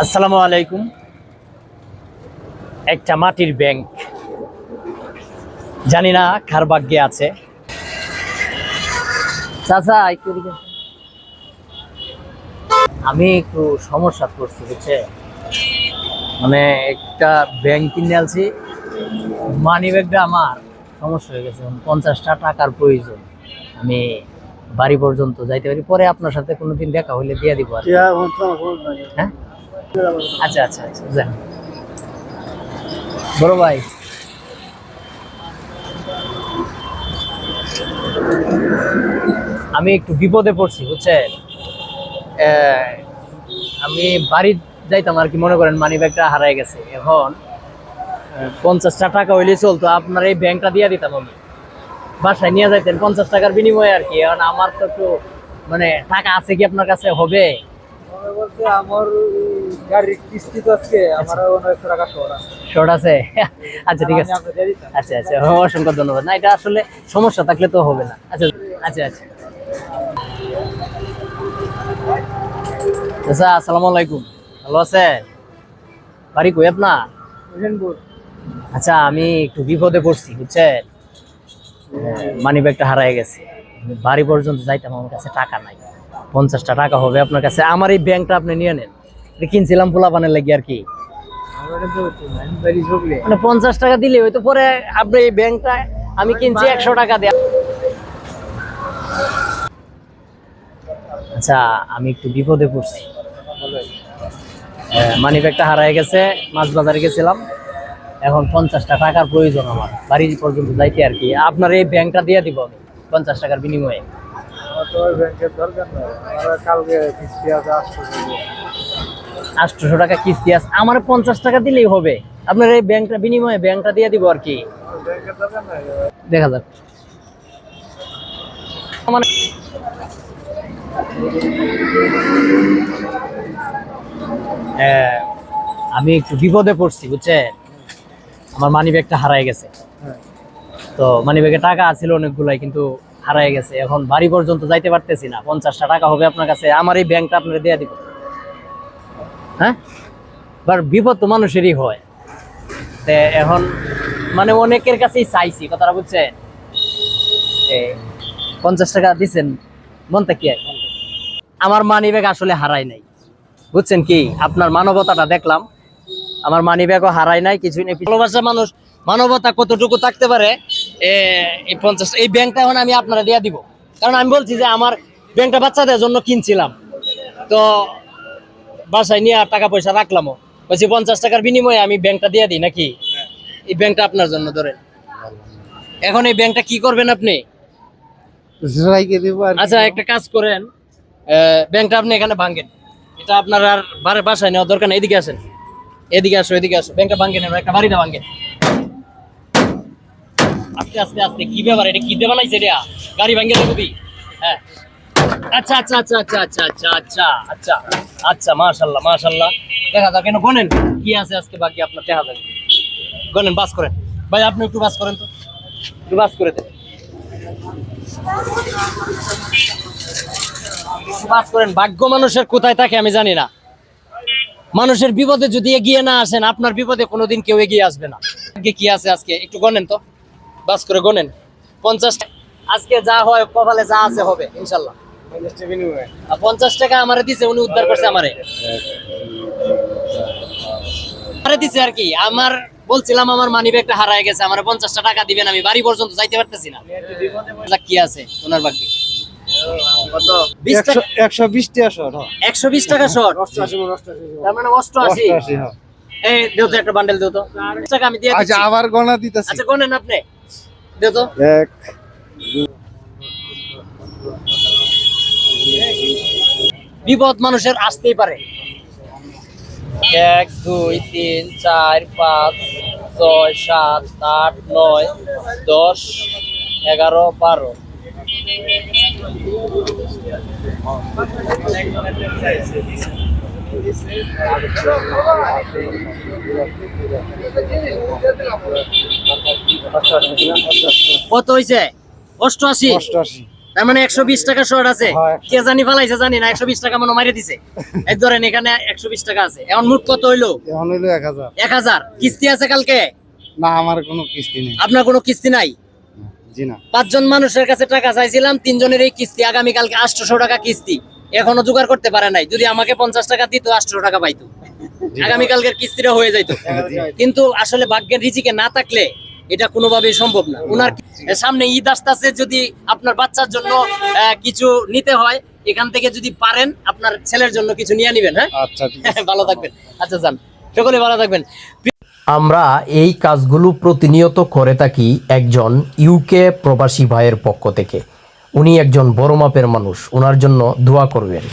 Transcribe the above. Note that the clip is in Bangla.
আসসালামু আলাইকুম। একটা মাটির ব্যাংক। জানি না কার ভাগ্যে আছে। চাচা। আমি একটু সমস্যা করছি বুঝছে? মানে একটা ব্যাংক কিনে আনছি মানি ব্যাগটা আমার সমস্যা হয়ে গেছে পঞ্চাশটা টাকার প্রয়োজন। আমি বাড়ি পর্যন্ত যাইতে পারি পরে আপনার সাথে কোনোদিন দেখা হইলে দিয়ে দিব আর হ্যাঁ? আচ্ছা আচ্ছা আচ্ছা বড় ভাই। আমি একটু বিপদে পড়ছি, বুঝছেন? আমি বাড়ি যাইতাম আর কি, মনে করেন মানি ব্যাগটা হারাই গেছে। এখন পঞ্চাশটা টাকা হইলে চলতো, আপনার এই ব্যাংকটা দিয়ে দিতাম আমি। বাসায় নিয়ে যাইতেন পঞ্চাশ টাকার বিনিময়ে আর কি, এখন আমার তো একটু মানে টাকা আছে কি আপনার কাছে, হবে? আমার গাড়ির কিস্তি তো আজকে আমার অনেক টাকা শহর আছে। শর্ট আছে? আচ্ছা ঠিক আছে। আচ্ছা আচ্ছা অসংখ্য ধন্যবাদ। না এটা আসলে সমস্যা থাকলে তো হবে না। আচ্ছা আচ্ছা আচ্ছা। আচ্ছা আসসালামু আলাইকুম। ভালো আছেন? বাড়ি কই আপনার? আচ্ছা আমি একটু বিপদে পড়ছি বুঝছেন? মানি ব্যাগটা হারাই গেছে। বাড়ি পর্যন্ত যাইতাম আমার কাছে টাকা নাই। পঞ্চাশটা টাকা হবে আপনার কাছে। আমার এই ব্যাংকটা আপনি নিয়ে নেন। কিনছিলাম পানের লাগি আর কি। মানে পঞ্চাশ টাকা দিলে হয়তো পরে আপনি এই ব্যাংকটা আমি কিনছি একশো টাকা দিয়ে। আচ্ছা আমি একটু বিপদে পড়ছি। মানি ব্যাগটা হারাই গেছে, মাছ বাজারে গেছিলাম। এখন পঞ্চাশটা টাকার প্রয়োজন আমার, বাড়ি পর্যন্ত যাইতে আর কি। আপনার এই ব্যাংকটা দিয়ে দিব আমি, পঞ্চাশ টাকার বিনিময়ে। আমার তো ব্যাংকের দরকার নাই কালকে কিস্তি আটশোশো টাকা কিস্তি আছে। আমার পঞ্চাশ টাকা দিলেই হবে। আপনার এই ব্যাংকটা বিনিময়ে ব্যাংকটা দিয়ে দিব আর কি। দেখা যাক। মানে হ্যাঁ, আমি একটু বিপদে পড়ছি বুঝছেন? আমার মানি ব্যাগটা হারাই গেছে। তো মানি ব্যাগে টাকা আছিল অনেকগুলাই কিন্তু হারাই গেছে। এখন বাড়ি পর্যন্ত যাইতে পারতেছি না। পঞ্চাশটা টাকা হবে আপনার কাছে। আমার এই ব্যাংকটা আপনার দিয়ে দিব। হ্যাঁ? বিপদ তো মানুষেরই হয়। এখন মানে অনেকের কাছেই চাইছি, কথাটা বুঝছেন? পঞ্চাশ টাকা দিচ্ছেন মনটা কি আমার মানি ব্যাগ আসলে হারাই নাই। বুঝছেন কি? আপনার মানবতাটা দেখলাম। আমার মানি ব্যাগও হারাই নাই কিছুই নেই। ভালোবাসা মানুষ মানবতা কতটুকু থাকতে পারে? এই পঞ্চাশ, এই ব্যাংকটা এখন আমি আপনারা দিয়ে দিব। কারণ আমি বলছি যে আমার ব্যাংকটা বাচ্চাদের জন্য কিনছিলাম। তো বাসায় নিয়ে আর টাকা পয়সা রাখলামও। বলছি পঞ্চাশ টাকার বিনিময়ে আমি ব্যাংকটা দিয়ে দিই নাকি? এই ব্যাংকটা আপনার জন্য ধরেন। এখন এই ব্যাংকটা কি করবেন আপনি? দিব আচ্ছা একটা কাজ করেন। ব্যাংকটা আপনি এখানে ভাঙেন। এটা আপনার আর বারে- বাসায় নেওয়ার দরকার নেই। এদিকে আসেন। এদিকে আসো এদিকে আসো। ব্যাংকটা ভাঙেন একটা বাড়িটা ভাঙেন। আস্তে আস্তে আস্তে। কি ব্যাপার? এটা কি দেবা নাইছে এটা? গাড়ি ভাঙে দেখবি হ্যাঁ। আচ্ছা আচ্ছা আচ্ছা আচ্ছা আচ্ছা আচ্ছা আচ্ছা আচ্ছা আচ্ছা মাশাল্লাহ মাশাল্লাহ দেখা যাক কেন গনেন কি আছে আজকে বাকি আপনার, দেখা যাবে গনেন বাস করেন। ভাই, আপনি একটু বাস করেন তো। একটু বাস করে দেন। বাস করেন। ভাগ্য মানুষের কোথায় থাকে আমি জানি না। মানুষের বিপদে যদি এগিয়ে না আসেন, আপনার বিপদে কোনোদিন কেউ এগিয়ে আসবে না। কি আছে আজকে? একটু গনেন তো। বাস করে গনেন পঞ্চাশ আজকে যা হয়, কপালে যা আছে হবে ইনশাল্লাহ পঞ্চাশ টাকা আমারে দিছে উনি উদ্ধার করছে আমারে। আমারে দিছে আর কি আমার বলছিলাম আমার মানি ব্যাগটা হারায় গেছে আমার পঞ্চাশটা টাকা দিবেন আমি বাড়ি পর্যন্ত যাইতে পারতেছি না। কি আছে ওনার টাকা- একশো বিশ টাকা একশো বিশ অষ্টআশি তার মানে অষ্টআশি? হ্যাঁ। এই দেও তো একটা বান্ডেল দেও তো। টাকা আমি দিয়ে আচ্ছা আবার গণা দিতেছি। আচ্ছা আপনি। দেও তো। এক বিপদ মানুষের আসতেই পারে। এক দুই তিন চার পাঁচ ছয় সাত আট নয় দশ এগারো বারো। কত হয়েছে অষ্টআশি। অষ্টআশি। তার মানে একশো বিশ টাকা শর্ট আছে। কে জানি ফালাইছে জানি না একশো বিশ টাকা মনে মারিয়ে দিছে। এক ধরেন এখানে একশো বিশ টাকা আছে। এখন মোট কত হইল? এখন হইল এক হাজার। এক হাজার। কিস্তি আছে কালকে? না আমার কোনো কিস্তি নেই। আপনার কোনো কিস্তি নাই? জি না। পাঁচজন মানুষের কাছে টাকা চাইছিলাম তিনজনের এই কিস্তি আগামীকালকে আটশোশো টাকা কিস্তি। এখনও জোগাড় করতে পারে নাই। যদি আমাকে পঞ্চাশ টাকা দিত আটশো টাকা পাইতো। আগামীকালকের কিস্তিটা হয়ে যাইতো। কিন্তু আসলে ভাগ্যের রিজিকে না থাকলে এটা কোনোভাবেই সম্ভব না। ওনার সামনে ঈদ আসতে যদি আপনার বাচ্চার জন্য আহ, কিছু নিতে হয় এখান থেকে যদি পারেন আপনার ছেলের জন্য কিছু নিয়ে নিবেন হ্যাঁ? আচ্ছা ভালো থাকবেন। আচ্ছা যান। সকলে ভালো থাকবেন। আমরা এই কাজগুলো প্রতিনিয়ত করে থাকি একজন ইউকে প্রবাসী ভাইয়ের পক্ষ থেকে। উনি একজন বড় মাপের মানুষ ওনার জন্য দোয়া করবেন।